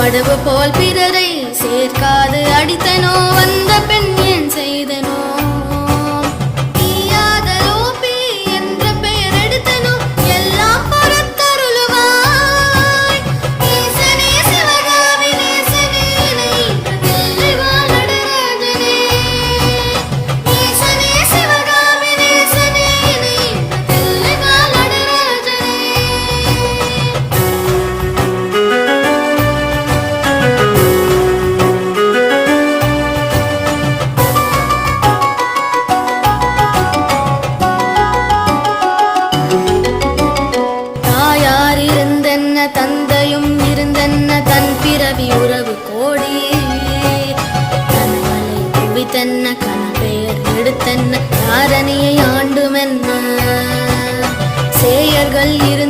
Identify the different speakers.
Speaker 1: கடவு போல் பிறரை சேர்க்காது இருந்தன்ன தந்தையும் இருந்தன்ன தன் பிறவி உறவு கோடி? கனவலை குவித்தன்ன கணபெயர் எடுத்தன்ன தாரணியை ஆண்டுமென்ன? சேயர்கள் இருந்த